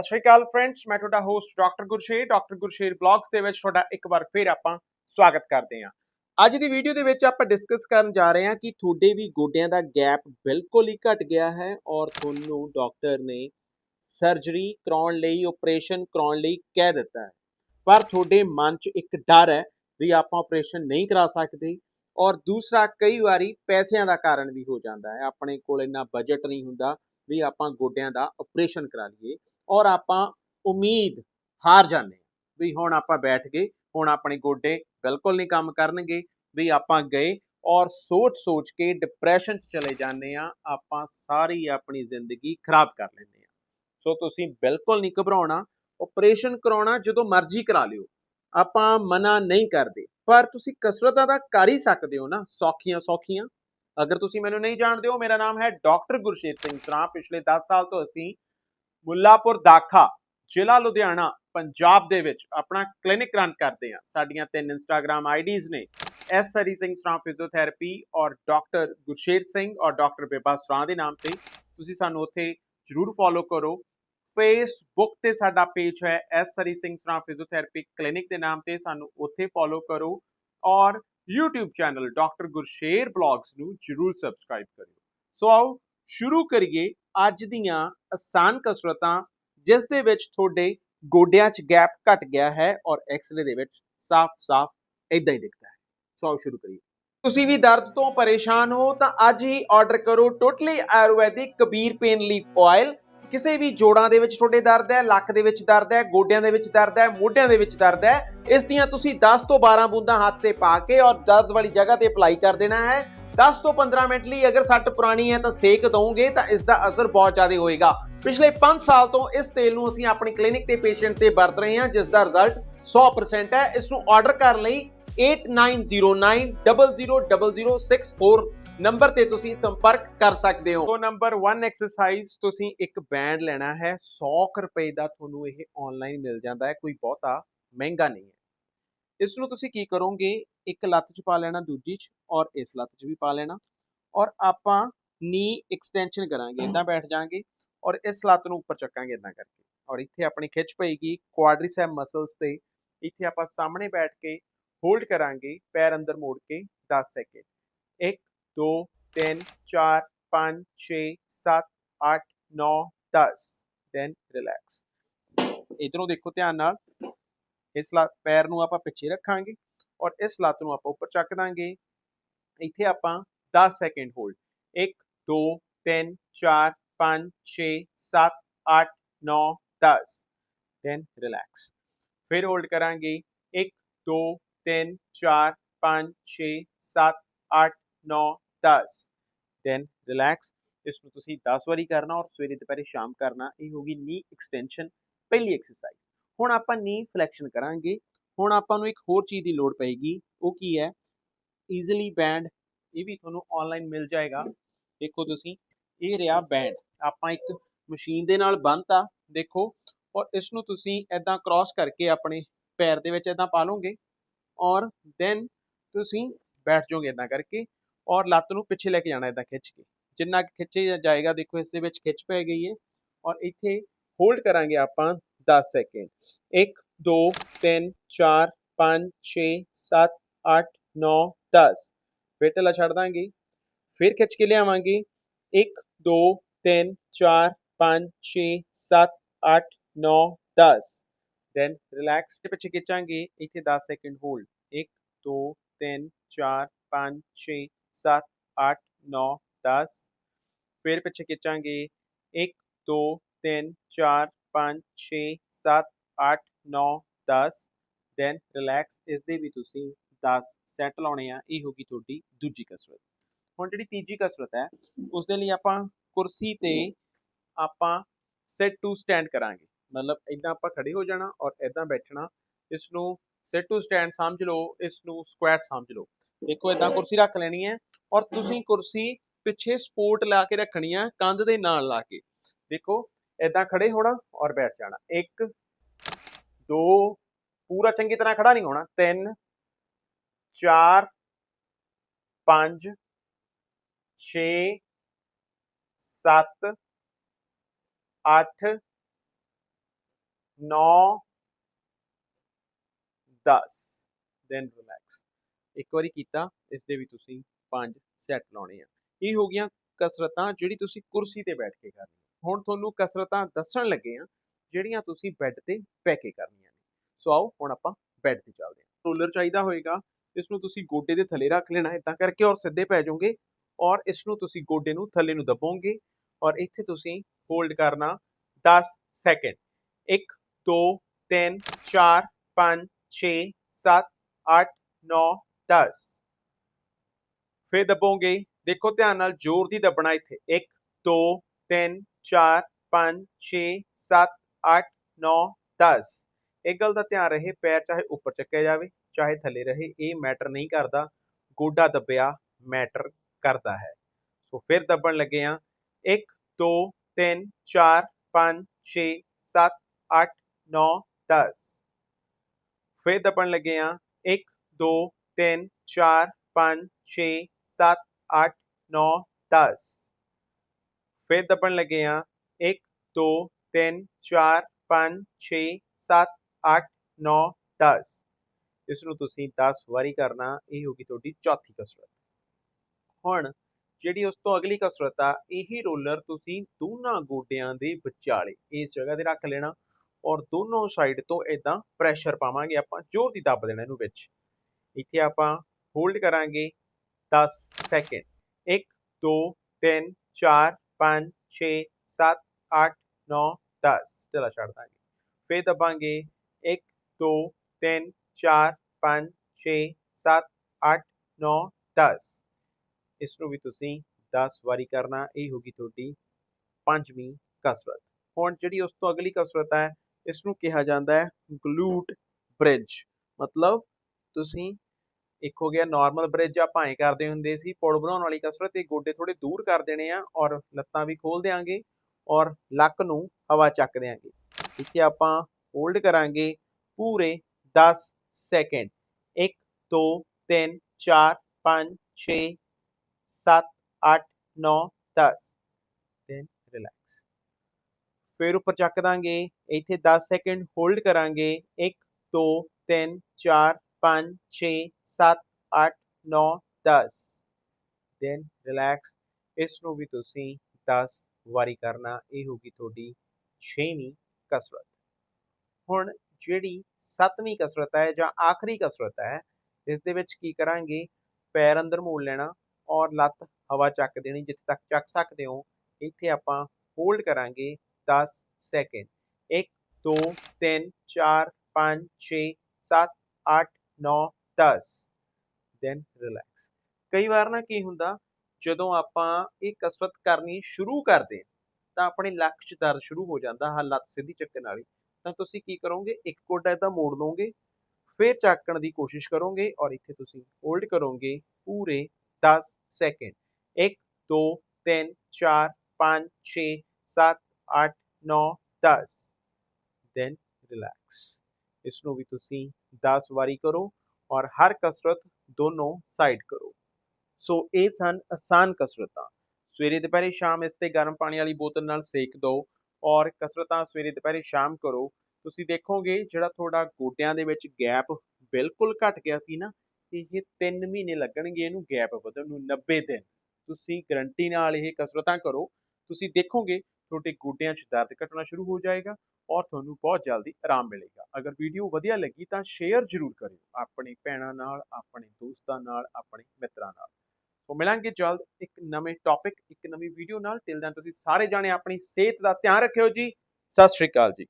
ਸਤਿ ਸ਼੍ਰੀ ਅਕਾਲ ਫਰੈਂਡਸ ਮੈਂ ਤੁਹਾਡਾ host doctor Gursher doctor Gursher blogs ਦੇ ਵਿੱਚ ਤੁਹਾਡਾ ਇੱਕ ਵਾਰ ਫਿਰ ਆਪਾਂ ਸਵਾਗਤ ਕਰਦੇ ਹਾਂ। ਅੱਜ ਦੀ ਵੀਡੀਓ ਦੇ ਵਿੱਚ ਆਪਾਂ ਡਿਸਕਸ ਕਰਨ ਜਾ ਰਹੇ ਹਾਂ ਕਿ ਤੁਹਾਡੇ ਵੀ ਗੋਡਿਆਂ ਦਾ ਗੈਪ ਬਿਲਕੁਲ ਹੀ ਘਟ ਗਿਆ ਹੈ ਔਰ ਤੁਹਾਨੂੰ ਡਾਕਟਰ ਨੇ ਸਰਜਰੀ ਕਰਾਉਣ ਲਈ ਆਪਰੇਸ਼ਨ ਕਰਾਉਣ ਲਈ ਕਹਿ ਦਿੱਤਾ ਹੈ। ਪਰ ਤੁਹਾਡੇ ਮਨ 'ਚ ਇੱਕ ਡਰ ਹੈ ਵੀ ਆਪਾਂ ਆਪਰੇਸ਼ਨ ਨਹੀਂ ਕਰਾ ਸਕਦੇ ਔਰ ਦੂਸਰਾ ਕਈ ਵਾਰੀ ਪੈਸਿਆਂ ਦਾ ਕਾਰਨ ਵੀ ਹੋ ਜਾਂਦਾ ਹੈ। ਆਪਣੇ ਕੋਲ ਇੰਨਾ ਬਜਟ ਨਹੀਂ ਹੁੰਦਾ ਵੀ ਆਪਾਂ ਗੋਡਿਆਂ ਦਾ ਆਪਰੇਸ਼ਨ ਕਰਾ ਲਈਏ। ਔਰ ਆਪਾਂ ਉਮੀਦ ਹਾਰ ਜਾਂਦੇ ਵੀ ਹੁਣ ਆਪਾਂ ਬੈਠ ਗਏ, ਹੁਣ ਆਪਣੇ ਗੋਡੇ ਬਿਲਕੁਲ ਨਹੀਂ ਕੰਮ ਕਰਨਗੇ, ਵੀ ਆਪਾਂ ਗਏ ਔਰ ਸੋਚ-ਸੋਚ ਕੇ ਡਿਪਰੈਸ਼ਨ 'ਚ ਚਲੇ ਜਾਂਦੇ ਆ ਆਪਾਂ ਸਾਰੀ ਆਪਣੀ ਜ਼ਿੰਦਗੀ ਖਰਾਬ ਕਰ ਲੈਂਦੇ ਆ ਸੋ ਤੁਸੀਂ ਬਿਲਕੁਲ ਨਹੀਂ ਘਬਰਾਉਣਾ ਆਪਰੇਸ਼ਨ ਕਰਾਉਣਾ ਜਦੋਂ ਮਰਜ਼ੀ ਕਰਾ ਲਿਓ। ਆਪਾਂ ਮਨਾ ਨਹੀਂ ਕਰਦੇ, ਪਰ ਤੁਸੀਂ ਕਸਰਤਾਂ ਤਾਂ ਕਰ ਹੀ ਸਕਦੇ ਹੋ ਨਾ ਸੌਖੀਆਂ ਸੌਖੀਆਂ ਅਗਰ ਤੁਸੀਂ ਮੈਨੂੰ ਨਹੀਂ ਜਾਣਦੇ ਹੋ, ਮੇਰਾ ਨਾਮ ਹੈ ਡਾਕਟਰ ਗੁਰਸ਼ੇਤ ਸਿੰਘ ਸਰਾਂ ਪਿਛਲੇ 10 ਸਾਲ ਤੋਂ ਅਸੀਂ ਮੁੱਲਾਪੁਰ ਦਾਖਾ, ਜ਼ਿਲ੍ਹਾ ਲੁਧਿਆਣਾ, ਪੰਜਾਬ ਦੇ ਵਿੱਚ ਆਪਣਾ ਕਲੀਨਿਕ ਰਨ ਕਰਦੇ ਹਾਂ। ਸਾਡੀਆਂ ਤਿੰਨ ਇੰਸਟਾਗ੍ਰam ਆਈਡੀਜ਼ ਨੇ। ਐਸ ਹਰੀ ਸਿੰਘ ਸਰਾਂ ਫਿਜ਼ੀਓਥੈਰੇਪੀ ਔਰ ਡਾਕਟਰ ਗੁਰਸ਼ੇਰ ਸਿੰਘ ਔਰ ਡਾਕਟਰ ਬੇਬਾ ਸਰਾਂ ਦੇ ਨਾਮ ਤੇ ਤੁਸੀਂ ਸਾਨੂੰ ਉੱਥੇ ਜਰੂਰ ਫੋਲੋ ਕਰੋ। ਫੇਸਬੁੱਕ ਤੇ ਸਾਡਾ ਪੇਜ ਹੈ S Hari Singh Sran physiotherapy clinic ਦੇ ਨਾਮ ਤੇ ਸਾਨੂੰ ਉੱਥੇ ਫੋਲੋ ਕਰੋ। ਔਰ YouTube channel doctor Gursher blogs ਨੂੰ ਜਰੂਰ ਸਬਸਕ੍ਰਾਈਬ ਕਰਿਓ। ਸੋ ਆਓ, ਸ਼ੁਰੂ ਕਰੀਏ ਅੱਜ ਦੀਆਂ ਆਸਾਨ ਕਸਰਤਾਂ, ਜਿਸ ਦੇ ਵਿੱਚ ਤੁਹਾਡੇ ਗੋਡਿਆਂ 'ਚ ਗੈਪ ਘਟ ਗਿਆ ਹੈ ਔਰ ਐਕਸਰੇ ਦੇ ਵਿੱਚ ਸਾਫ਼-ਸਾਫ਼ ਇਦਾਂ ਹੀ ਦਿਖਦਾ ਹੈ। ਸੋ ਸ਼ੁਰੂ ਕਰੀਏ। ਤੁਸੀਂ ਵੀ ਦਰਦ ਤੋਂ ਪਰੇਸ਼ਾਨ ਹੋ ਤਾਂ ਅੱਜ ਹੀ ਆਰਡਰ ਕਰੋ totally ayurvedic Kabir pain leaf oil ਕਿਸੇ ਵੀ ਜੋੜਾਂ ਦੇ ਵਿੱਚ ਤੁਹਾਡੇ ਦਰਦ ਹੈ, ਲੱਕ ਦੇ ਵਿੱਚ ਦਰਦ ਹੈ, ਗੋਡਿਆਂ ਦੇ ਵਿੱਚ ਦਰਦ ਹੈ, ਮੋਢਿਆਂ ਦੇ ਵਿੱਚ ਦਰਦ ਹੈ, ਇਸ ਦੀਆਂ ਤੁਸੀਂ 10 ਤੋਂ 12 ਬੂੰਦਾਂ ਹੱਥ ਤੇ ਪਾ ਕੇ ਔਰ ਦਰਦ ਵਾਲੀ ਜਗ੍ਹਾ ਤੇ ਅਪਲਾਈ ਕਰ ਦੇਣਾ ਹੈ। 10 ਤੋਂ 15 ਮਿੰਟ ਲਈ ਅਗਰ ਸੱਟ ਪੁਰਾਣੀ ਹੈ ਤਾਂ ਸੇਕ ਦਵੋਗੇ ਤਾਂ ਇਸ ਦਾ ਅਸਰ ਬਹੁਤ ਜ਼ਿਆਦਾ ਹੋਏਗਾ। ਪਿਛਲੇ 5 ਸਾਲ ਤੋਂ ਇਸ ਤੇਲ ਨੂੰ ਅਸੀਂ ਆਪਣੀ ਕਲੀਨਿਕ ਤੇ ਪੇਸ਼ੈਂਟ ਤੇ ਵਰਤ ਰਹੇ ਹਾਂ, ਜਿਸ ਦਾ ਰਿਜ਼ਲਟ 100% ਹੈ। ਇਸ ਨੂੰ ਆਰਡਰ ਕਰਨ ਲਈ 8909000064 ਨੰਬਰ ਤੇ ਤੁਸੀਂ ਸੰਪਰਕ ਕਰ ਸਕਦੇ ਹੋ। ਸੋ ਨੰਬਰ 1 ਐਕਸਰਸਾਈਜ਼ ਤੁਸੀਂ ਇੱਕ ਬੈਂਡ ਲੈਣਾ ਹੈ। 100 ਰੁਪਏ ਦਾ ਤੁਹਾਨੂੰ ਇਹ ਆਨਲਾਈਨ ਮਿਲ ਜਾਂਦਾ ਹੈ। ਕੋਈ ਬਹੁਤਾ ਮਹਿੰਗਾ ਨਹੀਂ ਹੈ। ਇਸ ਨੂੰ ਤੁਸੀਂ ਕੀ ਕਰੋਗੇ? ਇੱਕ ਲੱਤ 'ਚ ਪਾ ਲੈਣਾ ਦੂਜੀ 'ਚ ਔਰ ਇਸ ਲੱਤ 'ਚ ਵੀ ਪਾ ਲੈਣਾ ਔਰ ਆਪਾਂ ਨੀ ਐਕਸਟੈਂਸ਼ਨ ਕਰਾਂਗੇ ਇਦਾਂ ਬੈਠ ਜਾਾਂਗੇ ਔਰ ਇਸ ਲੱਤ ਨੂੰ ਉੱਪਰ ਚੱਕਾਂਗੇ ਇਦਾਂ ਕਰਕੇ ਔਰ ਇੱਥੇ ਆਪਣੀ ਖਿੱਚ ਪਏਗੀ ਕੁਆਡਰੀਸੈਪ ਮਸਲਸ ਤੇ ਇੱਥੇ ਆਪਾਂ ਸਾਹਮਣੇ ਬੈਠ ਕੇ ਹੋਲਡ ਕਰਾਂਗੇ, ਪੈਰ ਅੰਦਰ ਮੋੜ ਕੇ 10 ਸੈਕਿੰਡ 1 2 3 4 5 6 7 8 9 10 ਦੈਨ ਰਿਲੈਕਸ ਇਧਰੋਂ ਦੇਖੋ ਧਿਆਨ ਨਾਲ ਇਸ ਲੱਤ ਪੈਰ ਨੂੰ ਆਪਾਂ ਪਿੱਛੇ ਰੱਖਾਂਗੇ ਔਰ ਇਸ ਲੱਤ ਨੂੰ ਆਪਾਂ ਉੱਪਰ ਚੱਕ ਦਾਂਗੇ। ਇੱਥੇ ਆਪਾਂ 10 ਸੈਕਿੰਡ ਹੋਲਡ 1 2 3 4 5 6 7 8 9 10 ਦੈਨ ਰਿਲੈਕਸ ਫਿਰ ਹੋਲਡ ਕਰਾਂਗੇ। 1 2 3 4 5 6 7 8 9 10 ਦੈਨ ਰਿਲੈਕਸ ਇਸ ਨੂੰ ਤੁਸੀਂ 10 ਵਾਰੀ ਕਰਨਾ ਔਰ ਸਵੇਰੇ ਦੁਪਹਿਰੇ ਸ਼ਾਮ ਕਰਨਾ। ਇਹ ਹੋਗੀ ਨੀ ਐਕਸਟੈਂਸ਼ਨ ਪਹਿਲੀ ਐਕਸਰਸਾਈਜ਼ ਹੁਣ ਆਪਾਂ ਨੀ ਫਲੈਕਸ਼ਨ ਕਰਾਂਗੇ, ਹੁਣ ਆਪਾਂ ਨੂੰ ਇੱਕ ਹੋਰ ਚੀਜ਼ ਦੀ ਲੋੜ ਪਏਗੀ, ਉਹ ਕੀ ਹੈ? ਈਜ਼ੀਲੀ ਬੈਂਡ ਇਹ ਵੀ ਤੁਹਾਨੂੰ ਆਨਲਾਈਨ ਮਿਲ ਜਾਏਗਾ। ਦੇਖੋ ਤੁਸੀਂ, ਇਹ ਰਿਹਾ ਬੈਂਡ ਆਪਾਂ ਇੱਕ ਮਸ਼ੀਨ ਦੇ ਨਾਲ ਬੰਨਤਾ ਦੇਖੋ, ਔਰ ਇਸ ਨੂੰ ਤੁਸੀਂ ਐਦਾਂ ਕ੍ਰਾਸ ਕਰਕੇ ਆਪਣੇ ਪੈਰ ਦੇ ਵਿੱਚ ਐਦਾਂ ਪਾ ਲਓਗੇ, ਔਰ ਦੈਨ ਤੁਸੀਂ ਬੈਠ ਜਾਓਗੇ ਐਦਾਂ ਕਰਕੇ, ਔਰ ਲੱਤ ਨੂੰ ਪਿੱਛੇ ਲੈ ਕੇ ਜਾਣਾ ਐਦਾਂ ਖਿੱਚ ਕੇ। ਜਿੰਨਾ ਖਿੱਚੇ ਜਾਏਗਾ, ਦੇਖੋ, ਇਸ ਦੇ ਵਿੱਚ ਖਿੱਚ ਪੈ ਗਈ ਹੈ ਔਰ ਇੱਥੇ ਹੋਲਡ ਕਰਾਂਗੇ ਆਪਾਂ 10 ਸੈਕਿੰਡ 1 2 3 4 5 6 7 8 9 10 ਫਿਰ ਢਿੱਲਾ ਛੱਡ ਦਾਂਗੇ ਫਿਰ ਖਿੱਚ ਕੇ ਲਿਆਵਾਂਗੇ 1 2 3 4 5 6 7 8 9 10 ਦੈਨ ਰਿਲੈਕਸ ਤੇ ਪਿੱਛੇ ਖਿੱਚਾਂਗੇ ਇੱਥੇ 10 ਸੈਕਿੰਡ ਹੋਲਡ 1 2 3 4 5 6 7 8 9 10 ਫਿਰ ਪਿੱਛੇ ਖਿੱਚਾਂਗੇ 1 2 3 4 5 6 7 8 9 10 ਦੈਨ ਰਿਲੈਕਸ ਇਸ ਦੇ ਵੀ ਤੁਸੀਂ 10 ਸੈਟ ਲਾਉਣੇ ਆ, ਇਹ ਹੋਗੀ ਤੁਹਾਡੀ ਦੂਜੀ ਕਸਰਤ। ਹੁਣ ਜਿਹੜੀ ਤੀਜੀ ਕਸਰਤ ਹੈ ਉਸ ਦੇ ਲਈ ਆਪਾਂ ਕੁਰਸੀ ਤੇ ਆਪਾਂ ਸਿਟ ਟੂ ਸਟੈਂਡ ਕਰਾਂਗੇ। ਮਤਲਬ ਇਦਾਂ ਆਪਾਂ ਖੜੇ ਹੋ ਜਾਣਾ ਔਰ ਇਦਾਂ ਬੈਠਣਾ ਇਸ ਨੂੰ ਸਿਟ ਟੂ ਸਟੈਂਡ ਸਮਝ ਲਓ ਇਸ ਨੂੰ ਸਕੁਐਟ ਸਮਝ ਲਓ। ਦੇਖੋ ਇਦਾਂ ਕੁਰਸੀ ਰੱਖ ਲੈਣੀ ਹੈ ਔਰ ਤੁਸੀਂ ਕੁਰਸੀ ਪਿੱਛੇ ਸਪੋਰਟ ਲਾ ਕੇ ਰੱਖਣੀ ਆ, ਕੰਧ ਦੇ ਨਾਲ ਲਾ ਕੇ। ਦੇਖੋ ਇਦਾਂ ਖੜੇ ਹੋਣਾ ਔਰ ਬੈਠ ਜਾਣਾ। 1 2 ਪੂਰਾ ਚੰਗੀ ਤਰ੍ਹਾਂ ਖੜਾ ਨਹੀਂ ਹੋਣਾ। 3 4 5 6 7 8 9 10 ਦੈਨ ਰਿਲੈਕਸ ਇੱਕ ਵਾਰੀ ਕੀਤਾ, ਇਸ ਦੇ ਵੀ ਤੁਸੀਂ ਪੰਜ ਸੈੱਟ ਲਾਉਣੇ ਆ। ਇਹ ਹੋ ਗਈਆਂ ਕਸਰਤਾਂ ਜਿਹੜੀ ਤੁਸੀਂ ਕੁਰਸੀ ਤੇ ਬੈਠ ਕੇ ਕਰਨੀ ਹੁਣ ਤੁਹਾਨੂੰ ਕਸਰਤਾਂ ਦੱਸਣ ਲੱਗੇ ਆ ਜਿਹੜੀਆਂ ਤੁਸੀਂ ਬੈੱਡ ਤੇ ਪੈ ਕੇ ਕਰਨੀਆਂ ਨੇ। ਸੋ ਆਓ, ਹੁਣ ਆਪਾਂ ਬੈੱਡ ਤੇ ਚੱਲਦੇ ਹਾਂ। ਰੋਲਰ ਚਾਹੀਦਾ ਹੋਏਗਾ ਇਸ ਨੂੰ ਤੁਸੀਂ ਗੋਡੇ ਦੇ ਥੱਲੇ ਰੱਖ ਲੈਣਾ ਇਦਾਂ ਕਰਕੇ ਔਰ ਸਿੱਧੇ ਪੈ ਜਾਓਗੇ ਔਰ ਇਸ ਨੂੰ ਤੁਸੀਂ ਗੋਡੇ ਨੂੰ ਥੱਲੇ ਨੂੰ ਦਬੋਗੇ ਔਰ ਇੱਥੇ ਤੁਸੀਂ ਹੋਲਡ ਕਰਨਾ 10 ਸੈਕਿੰਡ 1 2 3 4 5 6 7 8 9 10 ਫਿਰ ਦਬੋਗੇ। ਦੇਖੋ ਧਿਆਨ ਨਾਲ ਜ਼ੋਰ ਦੀ ਦਬਣਾ ਇੱਥੇ। 1 2 3 4 5 6 7 8 9 10 ਇੱਕ ਗੱਲ ਦਾ ਧਿਆਨ ਰਹੇ, ਪੈਰ ਚਾਹੇ ਉੱਪਰ ਚੱਕਿਆ ਜਾਵੇ, ਚਾਹੇ ਥੱਲੇ ਰਹੇ, ਇਹ ਮੈਟਰ ਨਹੀਂ ਕਰਦਾ। ਗੋਡਾ ਦੱਬਿਆ ਮੈਟਰ ਕਰਦਾ ਹੈ। ਸੋ ਫਿਰ ਦੱਬਣ ਲੱਗੇ ਆ 1 2 3 4 5 6 7 8 9 10 ਫਿਰ ਦੱਬਣ ਲੱਗੇ ਆ 1 2 3 4 5 6 7 8 9 10 ਫਿਰ ਦੱਬਣ ਲੱਗੇ ਆ 1 2 3 4 5 6 7 8 9 10 ਇਸ ਨੂੰ ਤੁਸੀਂ 10 ਵਾਰੀ ਕਰਨਾ, ਇਹ ਹੋਗੀ ਤੁਹਾਡੀ ਚੌਥੀ ਕਸਰਤ। ਹੁਣ ਜਿਹੜੀ ਉਸ ਤੋਂ ਅਗਲੀ ਕਸਰਤ ਆ, ਇਹੀ ਰੋਲਰ ਤੁਸੀਂ ਦੋਨਾਂ ਗੋਡਿਆਂ ਦੇ ਵਿਚਾਲੇ ਇਸ ਜਗ੍ਹਾ ਤੇ ਰੱਖ ਲੈਣਾ ਔਰ ਦੋਨੋਂ ਸਾਈਡ ਤੋਂ ਇਦਾਂ ਪ੍ਰੈਸ਼ਰ ਪਾਵਾਂਗੇ ਆਪਾਂ, ਜ਼ੋਰ ਦੀ ਦੱਬ ਦੇਣਾ ਇਹਨੂੰ ਵਿੱਚ। ਇੱਥੇ ਆਪਾਂ ਹੋਲਡ ਕਰਾਂਗੇ 10 ਸੈਕਿੰਡ 1 2 3 4 5 6 7 8 9 10 ਚਲਾ ਛੱਡ ਦਾਂਗੇ। ਫੇਰ ਦਬਾਂਗੇ। 1 2 3 4 5 6 7 8 9 10 ਇਸ ਨੂੰ ਵੀ ਤੁਸੀਂ 10 ਵਾਰੀ ਕਰਨਾ। ਇਹ ਹੋਗੀ ਤੁਹਾਡੀ ਪੰਜਵੀਂ ਕਸਰਤ। ਹੁਣ ਜਿਹੜੀ ਉਸ ਤੋਂ ਅਗਲੀ ਕਸਰਤ ਹੈ, ਇਸ ਨੂੰ ਕਿਹਾ ਜਾਂਦਾ ਹੈ ਗਲੂਟ ਬ੍ਰਿਜ। ਮਤਲਬ ਤੁਸੀਂ ਇੱਕ ਹੋ ਗਿਆ ਨਾਰਮਲ ਬ੍ਰਿਜ ਆਪਾਂ ਐ ਕਰਦੇ ਹੁੰਦੇ ਸੀ, ਪੁਲ ਬਣਾਉਣ ਵਾਲੀ ਕਸਰਤ ਇਹ ਗੋਡੇ ਥੋੜੇ ਦੂਰ ਕਰ ਦੇਣੇ ਆ ਔਰ ਲੱਤਾਂ ਵੀ ਖੋਲ ਦੇਾਂਗੇ ਔਰ ਲੱਕ ਨੂੰ ਹਵਾ ਚੱਕ ਦੇਾਂਗੇ ਇੱਥੇ ਆਪਾਂ ਹੋਲਡ ਕਰਾਂਗੇ ਪੂਰੇ 10 ਸੈਕਿੰਡ 1 2 3 4 5 6 7 8 9 10 ਦੈਨ ਰਿਲੈਕਸ ਫਿਰ ਉੱਪਰ ਚੱਕ ਦਾਂਗੇ, ਇੱਥੇ 10 ਸੈਕਿੰਡ ਹੋਲਡ ਕਰਾਂਗੇ। 1 2 3 4 5 6 7 8 9 10 ਦੈਨ ਰਿਲੈਕਸ ਇਸ ਨੂੰ ਵੀ ਤੁਸੀਂ 10 ਵਾਰੀ ਕਰਨਾ, ਇਹ ਹੋਗੀ ਤੁਹਾਡੀ 6ਵੀਂ ਕਸਰਤ। ਹੁਣ ਜਿਹੜੀ 7ਵੀਂ ਕਸਰਤ ਹੈ ਜਾਂ ਆਖਰੀ ਕਸਰਤ ਹੈ ਇਸ ਦੇ ਵਿੱਚ ਕੀ ਕਰਾਂਗੇ? ਪੈਰ ਅੰਦਰ ਮੋੜ ਲੈਣਾ ਔਰ ਲੱਤ ਹਵਾ ਚੱਕ ਦੇਣੀ, ਜਿੱਥੇ ਤੱਕ ਚੱਕ ਸਕਦੇ ਹੋ, ਇੱਥੇ ਆਪਾਂ ਹੋਲਡ ਕਰਾਂਗੇ 10 ਸੈਕਿੰਡ 1 2 3 4 5 6 7 8 9 10 ਦੈਨ ਰਿਲੈਕਸ ਕਈ ਵਾਰ ਨਾ ਕੀ ਹੁੰਦਾ, ਜਦੋਂ ਆਪਾਂ ਇਹ ਕਸਰਤ ਕਰਨੀ ਸ਼ੁਰੂ ਕਰਦੇ ਹਾਂ, ਤਾਂ ਆਪਣੇ ਲੱਕ 'ਚ ਦਰਦ ਸ਼ੁਰੂ ਹੋ ਜਾਂਦਾ ਹਾਂ ਲੱਤ ਸਿੱਧੀ ਚੱਕਣ ਵਾਲੀ। ਤਾਂ ਤੁਸੀਂ ਕੀ ਕਰੋਗੇ, ਇੱਕ ਗੋਡਾ ਇਦਾਂ ਮੋੜ ਲਓਗੇ ਫਿਰ ਚੱਕਣ ਦੀ ਕੋਸ਼ਿਸ਼ ਕਰੋਗੇ ਔਰ ਇੱਥੇ ਤੁਸੀਂ ਹੋਲਡ ਕਰੋਗੇ ਪੂਰੇ 10 ਸੈਕਿੰਡ 1 2 3 4 5 6 7 8 9 10 ਦੈਨ ਰਿਲੈਕਸ ਇਸ ਨੂੰ ਵੀ ਤੁਸੀਂ 10 ਵਾਰੀ ਕਰੋ। ਔਰ ਹਰ ਕਸਰਤ ਦੋਨੋਂ ਸਾਈਡ ਕਰੋ। ਸੋ ਇਹ ਸਨ ਆਸਾਨ ਕਸਰਤਾਂ। ਸਵੇਰੇ ਦੁਪਹਿਰੇ ਸ਼ਾਮ ਇਸ ਤੇ ਗਰਮ ਪਾਣੀ ਵਾਲੀ ਬੋਤਲ ਨਾਲ ਸੇਕ ਦਿਓ ਔਰ ਕਸਰਤਾਂ ਸਵੇਰੇ ਦੁਪਹਿਰੇ ਸ਼ਾਮ ਕਰੋ। ਤੁਸੀਂ ਦੇਖੋਗੇ ਜਿਹੜਾ ਤੁਹਾਡਾ ਗੋਡਿਆਂ ਦੇ ਵਿੱਚ ਗੈਪ ਬਿਲਕੁਲ ਘਟ ਗਿਆ ਸੀ ਨਾ, ਇਹ 3 ਮਹੀਨੇ ਲੱਗਣਗੇ ਇਹਨੂੰ ਗੈਪ ਵਧਣ ਨੂੰ 90 ਦਿਨ। ਤੁਸੀਂ ਗਰੰਟੀ ਨਾਲ ਇਹ ਕਸਰਤਾਂ ਕਰੋ। ਤੁਸੀਂ ਦੇਖੋਗੇ ਤੁਹਾਡੇ ਗੋਡਿਆਂ 'ਚ ਦਰਦ ਘਟਣਾ ਸ਼ੁਰੂ ਹੋ ਜਾਏਗਾ ਔਰ ਤੁਹਾਨੂੰ ਬਹੁਤ ਜਲਦੀ ਆਰਾਮ ਮਿਲੇਗਾ। ਅਗਰ ਵੀਡੀਓ ਵਧੀਆ ਲੱਗੀ ਤਾਂ ਸ਼ੇਅਰ ਜ਼ਰੂਰ ਕਰਿਓ ਆਪਣੇ ਭੈਣਾਂ ਨਾਲ, ਆਪਣੇ ਦੋਸਤਾਂ ਨਾਲ, ਆਪਣੇ ਮਿੱਤਰਾਂ ਨਾਲ। ਸੋ ਮਿਲਾਂਗੇ ਜਲਦ ਇੱਕ ਨਵੇਂ ਟੌਪਿਕ ਇੱਕ ਨਵੀਂ ਵੀਡੀਓ ਨਾਲ। ਟਿਲ ਦੈਨ ਤੁਸੀਂ ਸਾਰੇ ਜਾਣੇ ਆਪਣੀ ਸਿਹਤ ਦਾ ਧਿਆਨ ਰੱਖਿਓ ਜੀ। ਸਤਿ ਸ਼੍ਰੀ ਅਕਾਲ ਜੀ।